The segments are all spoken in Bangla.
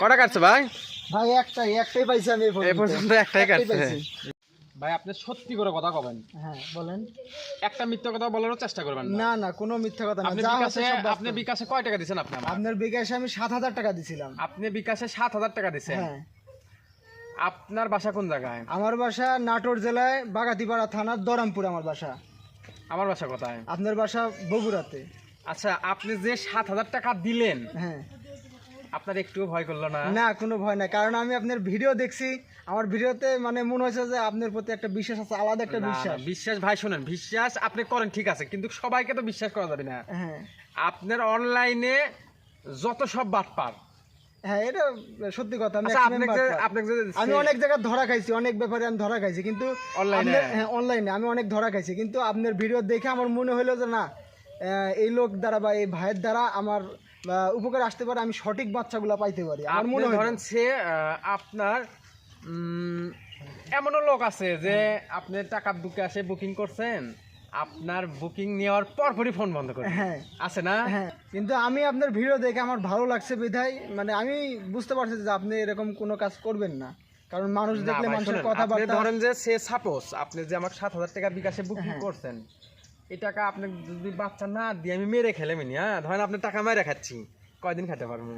কটা কাটছে ভাই? ভাই একটাই একটাই পাইছি আমি এ পর্যন্ত। একটাই কাটছে। ভাই আপনি সত্যি করে কথা কবেন। হ্যাঁ বলেন। একটা মিথ্যা কথা বলারও চেষ্টা করবেন না। না না কোনো মিথ্যা কথা না। আপনি বিকাশে। আপনি বিকাশে কয় টাকা দিছেন আপনি আপনার বিকাশে আমি সাত হাজার টাকা দিছিলাম। আপনি বিকাশে সাত হাজার টাকা দিছেন। হ্যাঁ। আপনার বাসা কোন জায়গায়? আমার বাসা নাটোর জেলায় বাগাতিপাড়া থানার দরামপুর আমার বাসা। আমার বাসা কোথায়? আপনার বাসা বগুড়াতে। আচ্ছা আপনি যে সাত হাজার টাকা দিলেন হ্যাঁ। আপনার একটুও ভয় করল না? না কোনো ভয় নাই। কারণ আমি আপনার ভিডিও দেখছি। আমার ভিডিওতে মানে মনে হয়েছে যে আপনার প্রতি একটা বিশ্বাস আছে আলাদা একটা বিশ্বাস। বিশ্বাস ভাই শুনেন বিশ্বাস আপনি করেন ঠিক আছে কিন্তু সবাইকে তো বিশ্বাস করা যাবে না। হ্যাঁ। আপনার অনলাইনে যত সব বাটপার হ্যাঁ এটা সত্যি কথা আমি আচ্ছা আমি অনেক জায়গায় ধরা খাইছি অনেক ব্যাপারে আমি ধরা খাইছি কিন্তু Online-এ? হ্যাঁ অনলাইনে আমি অনেক ধরা খাইছি কিন্তু আপনার ভিডিও দেখে আমার মনে হলো যে না এই লোক দ্বারা বা এই ভাইয়ের দ্বারা আমার উপকার আসতে পারে আমি সঠিক বাচ্চাগুলো পাইতে পারি। আমার মনে ধরেন সে আপনার এমনও লোক আছে যে আপনি টাকা বুকে আসে বুকিং করছেন আপনার বুকিং নেওয়ার পরপরই ফোন বন্ধ করে হ্যাঁ। আছে না? হ্যাঁ। কিন্তু আমি আপনার ভিডিও দেখে আমার ভালো লাগছে বিধায় মানে আমি বুঝতে পারছি যে আপনি এরকম কোনো কাজ করবেন না। কারণ মানুষ দেখলে মানুষের আপনি কথাবার্তা ধরেন যে সে সাপোজ আপনি যে আমার সাত হাজার টাকা বিকাশে বুকিং হ্যাঁ। করছেন এই টাকা আপনি যদি বাচ্চা না দিয়ে আমি মেরে খেলে মিনি হ্যাঁ? ধরেন আপনি টাকা মেরে খাচ্ছি কয়দিন খেতে পারব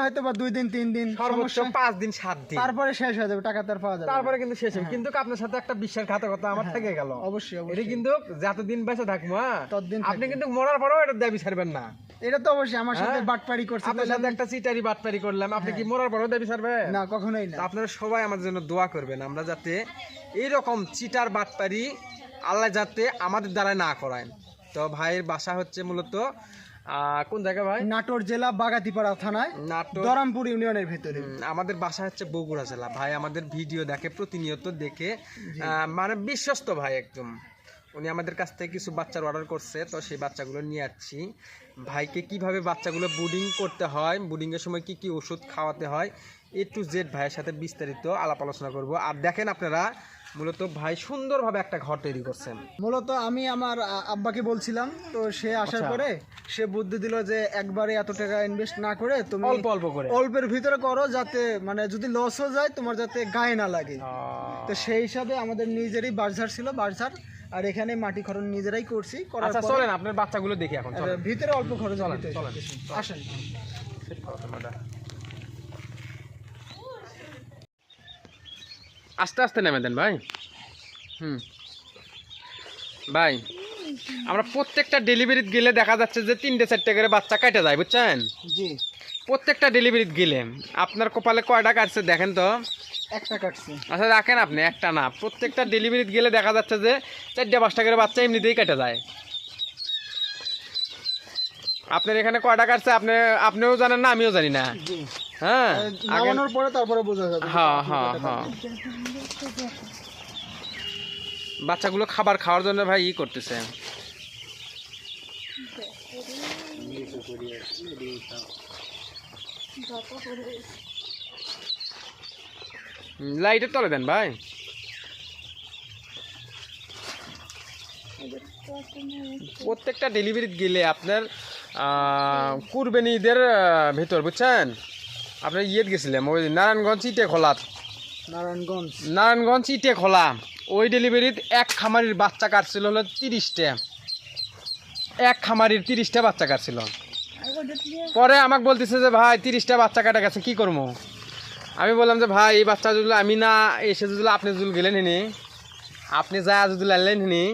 হয়তো বা দুই দিন তিন দিন সর্বোচ্চ পাঁচ দিন সাত দিন। তারপরে শেষ হয়ে যাবে টাকা তার পাওয়া যাবে তারপরে কিন্তু শেষ হবে। কিন্তু আপনার সাথে একটা বিশ্বাসঘাতকতা আমার থেকে গেল। অবশ্যই এটা কিন্তু যতদিন বেঁচে থাকব হ্যাঁ, ততদিন আপনি কিন্তু মরার পরেও এটা দাবি ছাড়বেন না। এটা তো অবশ্যই আমার সাথে হ্যাঁ? বাটপাড়ি করছে আপনার সাথে একটা চিটারি বাটপারি করলাম। আপনি কি মরার পরেও দাবি ছাড়বেন? না কখনোই না। আপনারা সবাই আমার জন্য দোয়া করবেন। আমরা যাতে এইরকম চিটার বাটপারি আল্লাহ যাতে আমাদের দ্বারা না করায়। তো ভাইয়ের বাসা হচ্ছে মূলত কোন জায়গা ভাই? নাটোর জেলা বাগাতিপাড়া থানায় নাটোর দরামপুর ইউনিয়নের ভিতরে। আমাদের বাসা হচ্ছে বগুড়া জেলা। ভাই আমাদের ভিডিও দেখে প্রতিনিয়ত দেখে মানে বিশ্বস্ত ভাই একদম। উনি আমাদের কাছ থেকে কিছু বাচ্চার অর্ডার করছে তো সেই বাচ্চাগুলো নিয়ে যাচ্ছি ভাইকে কীভাবে বাচ্চাগুলো বুডিং করতে হয় বুডিং এর সময় কি কি ওষুধ খাওয়াতে হয় এ টু জেড ভাইয়ের সাথে বিস্তারিত আলাপ আলোচনা করব। আর দেখেন আপনারা মূলত ভাই সুন্দরভাবে একটা ঘর তৈরি করছেন। মূলত আমি আমার আব্বাকে বলছিলাম তো সে আসার আচ্ছা। পরে সে বুদ্ধি দিল যে একবারে এত টাকা ইনভেস্ট না করে তুমি অল্প অল্প করে। অল্পের ভিতরে করো যাতে মানে যদি লসও যায় তোমার যাতে গায়ে না লাগে। তো সেই হিসাবে আমাদের নিজেরই বার্জার ছিল বার্জার আর এখানে মাটি খরণ নিজেরাই করছি করার আচ্ছা চলেন আপনার বাচ্চাগুলো দেখি এখন ভিতরে অল্প খরচ চলেন, চলেন, আসেন। আস্তে আস্তে নেমে দেন ভাই। হুম। ভাই আমরা প্রত্যেকটা ডেলিভারিতে গেলে দেখা যাচ্ছে যে তিনটে চারটে করে বাচ্চা কেটে যায় বুঝছেন? জি। প্রত্যেকটা ডেলিভারিতে গেলে আপনার কপালে কয়টা কাটছে দেখেন তো? একটা কাটছে। আচ্ছা রাখেন আপনি একটা না। প্রত্যেকটা ডেলিভারিতে গেলে দেখা যাচ্ছে যে চারটে পাঁচটা করে বাচ্চা এমনিতেই কেটে যায়। আপনার এখানে কয়টা কাটছে? আপনি আপনিও জানেন না আমিও জানি না। জি। হ্যাঁ নামানোর পরে তারপরে বোঝা যাবে হ্যাঁ হ্যাঁ হ্যাঁ। বাচ্চাগুলো খাবার খাওয়ার জন্য ভাই ই করতেছে। লাইটের তলে দেন ভাই। প্রত্যেকটা ডেলিভারি গেলে আপনার আহ, কুরবানি ঈদের আহ, ভিতর বুঝছেন? আপনার ইয়েত গেছিলাম ওই নারায়ণগঞ্জ ইটে খোলাত। নারায়ণগঞ্জ নারায়ণগঞ্জ ইটে খোলা। ওই ডেলিভারিত এক খামারির বাচ্চা কাটছিল হলো তিরিশটা এক খামারির তিরিশটা বাচ্চা কাটছিল। পরে আমাকে বলতেছে যে ভাই তিরিশটা বাচ্চা কাটা গেছে কি করব? আমি বললাম যে ভাই এই বাচ্চা যদি আমি না এসে যদি আপনি যদি গেলেন হিনি আপনি যা যদি লাইলেন হিনি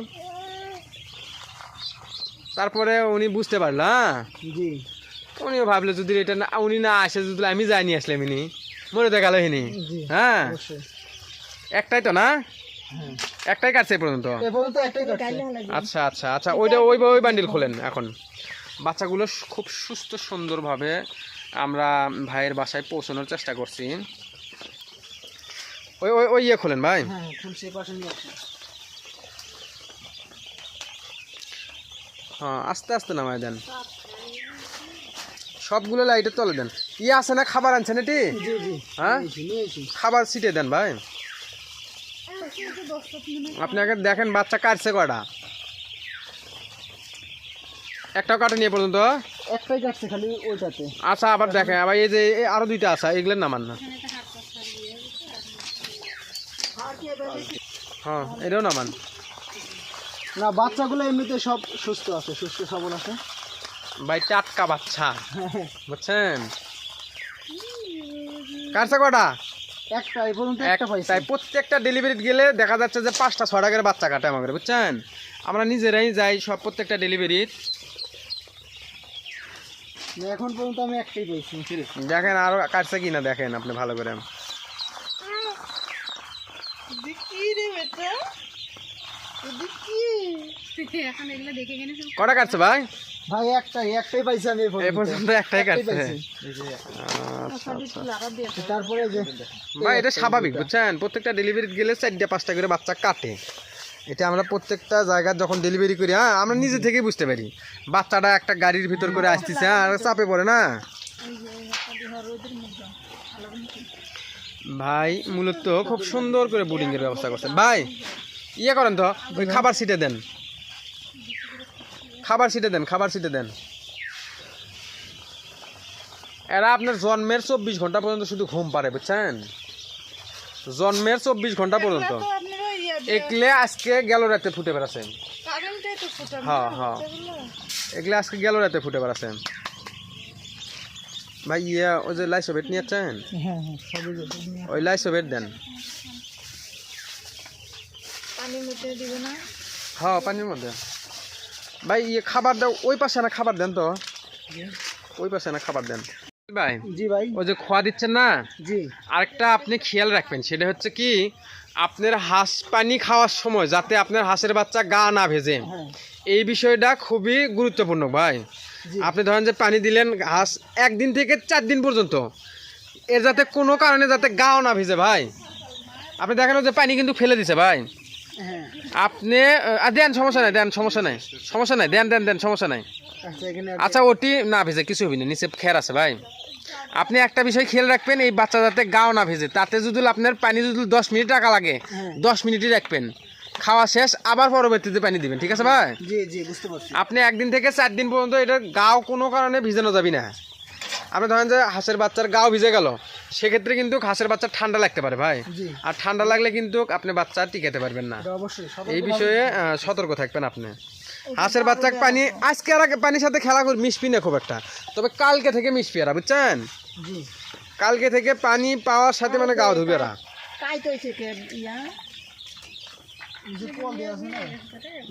তারপরে উনি বুঝতে পারল হ্যাঁ? জি। উনিও ভাবলো যদি এটা না উনি না আসে যদি আমি যাই নিয়ে আসলাম হিনি মরে তো গেল হিনি। হ্যাঁ? একটাই তো না? হ্যাঁ। একটাই কাটছে পর্যন্ত? আচ্ছা আচ্ছা আচ্ছা ওইটা ওই ওই বান্ডিল খোলেন এখন। বাচ্চাগুলো খুব সুস্থ সুন্দরভাবে আমরা ভাইয়ের বাসায় পৌঁছানোর চেষ্টা করছি। ওই ওই ওই ইয়ে খোলেন ভাই। হ্যাঁ হ্যাঁ আস্তে আস্তে নামায় দেন। সবগুলো লাইটের তলে দেন। ইয়ে আছে না খাবার আনছেন এটি? হ্যাঁ? খাবার ছিটে দেন ভাই। আপনি আগে দেখেন বাচ্চা কাটছে কটা একটাও কাটেনি পর্যন্ত? একটাই কাটছে খালি ওইটাতে। আচ্ছা আবার দেখেন। আবার এই যে আরও দুইটা আছে এগুলোর নামান না। হ্যাঁ এটাও নামান না বাচ্চাগুলো এমনিতে সব সুস্থ আছে সুস্থ সবল আছে। ভাই টাটকা বাচ্চা। বুঝছেন? কারছে কটা? একটা এই পর্যন্ত একটা পাইছি। তাই প্রত্যেকটা ডেলিভারি গেলে দেখা যাচ্ছে যে পাঁচটা ছটা করে বাচ্চা কাটে আমাদের বুঝছেন? আমরা নিজেরাই যাই সব প্রত্যেকটা ডেলিভারি এখন পর্যন্ত আমি একটাই পাইছি দেখেন আরও কাটছে কিনা দেখেন আপনি ভালো করে। এখন এগুলো দেখে কিনে সব কটা কাটছে ভাই? ভাই একটাই একটাই পাইছি আমি এই পর্যন্ত। একটাই কাটছে। আচ্ছা আচ্ছা। তারপরে যে ভাই এটা স্বাভাবিক বুঝছেন? প্রত্যেকটা ডেলিভারি গেলে চারটা পাঁচটা করে বাচ্চা কাটে। এটা আমরা প্রত্যেকটা জায়গায় যখন ডেলিভারি করি হ্যাঁ আমরা নিজে থেকেই বুঝতে পারি। বাচ্চাটা একটা গাড়ির ভিতর করে আসতেছে আর চাপে পড়ে না? ভাই মূলত খুব সুন্দর করে বোর্ডিং এর ব্যবস্থা করছেন। ভাই ইয়ে করেন তো ওই খাবার সিটে দেন। খাবার সিটে দেন খাবার সিটে দেন। এরা আপনার জন্মের চব্বিশ ঘণ্টা পর্যন্ত শুধু ঘুম পারে বুঝছেন? জন্মের চব্বিশ ঘণ্টা পর্যন্ত। ইয়ে একলে আজকে গেল রাতে ফুটে বেড়াছে কারেন্টটাই তো হ্যাঁ হ্যাঁ। এগুলো। আজকে গেল রাতে ফুটে বেড়াছে ভাই ইয়া ওই যে লাইসো বেট নিয়েছেন হ্যাঁ হ্যাঁ নিয়ে- ওই লাইসো বেট দেন হ্যাঁ পানির মধ্যে। ভাই ইয়ে খাবার দাও। ওই পাশে না খাবার দেন তো। ওই পাশে না খাবার দেন। ভাই জি ভাই। ওই যে খোয়া দিচ্ছেন না? জি। আরেকটা আপনি খেয়াল রাখবেন সেটা হচ্ছে কি আপনার হাঁস পানি খাওয়ার সময় যাতে আপনার হাঁসের বাচ্চা গা না ভেজে হ্যাঁ। এই বিষয়টা খুবই গুরুত্বপূর্ণ ভাই। আপনি ধরেন যে পানি দিলেন হাঁস একদিন থেকে চার দিন পর্যন্ত এর যাতে কোনো কারণে যাতে গাও না ভেজে ভাই। আপনি দেখেন যে পানি কিন্তু ফেলে দিছে ভাই। আপনি দেন সমস্যা নাই দেন সমস্যা নাই। সমস্যা নাই দেন দেন দেন সমস্যা নাই। আচ্ছা আচ্ছা ওটি না ভেজে কিছু হবি না নিচে খেয়ার আছে ভাই। আপনি একটা বিষয় খেয়াল রাখবেন এই বাচ্চা যাতে গাও না ভেজে তাতে যদি আপনার পানি যদি দশ মিনিট টাকা লাগে হ্যাঁ। দশ মিনিটই রাখবেন। খাওয়া শেষ আবার পরবর্তীতে পানি দিবেন ঠিক আছে ভাই? জি জি বুঝতে পারছি। আপনি একদিন থেকে চার দিন পর্যন্ত এটা গাও কোনো কারণে ভিজানো যাবি না। আপনি ধরেন যে হাঁসের বাচ্চার গাও ভিজে গেল সেক্ষেত্রে কিন্তু হাঁসের বাচ্চা ঠান্ডা লাগতে পারে ভাই। আর ঠান্ডা লাগলে কিন্তু আপনি বাচ্চা টিকাতে পারবেন না। এই বিষয়ে সতর্ক থাকবেন আপনি। হাঁসের বাচ্চা পানি আজকে আর আগে পানির সাথে খেলা করি মিশবি না খুব একটা। তবে কালকে থেকে মিশবি এরা বুঝছেন? কালকে থেকে পানি পাওয়ার সাথে মানে গাও ধুবে এরা।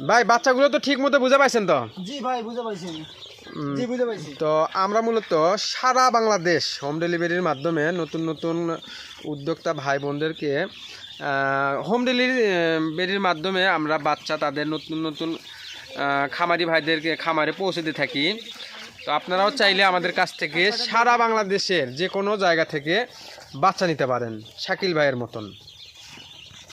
ভাই বাচ্চাগুলো তো ঠিক মতো বুঝে পাইছেন তো? জি ভাই বুঝতে পারছি তো আমরা মূলত সারা বাংলাদেশ হোম ডেলিভারির মাধ্যমে নতুন নতুন উদ্যোক্তা ভাই বোনদেরকে হোম ডেলিভারির মাধ্যমে আমরা বাচ্চা তাদের নতুন নতুন খামারি ভাইদেরকে খামারে পৌঁছে দিয়ে থাকি। তো আপনারাও চাইলে আমাদের কাছ থেকে সারা বাংলাদেশের যে কোনো জায়গা থেকে বাচ্চা নিতে পারেন শাকিল ভাইয়ের মতন।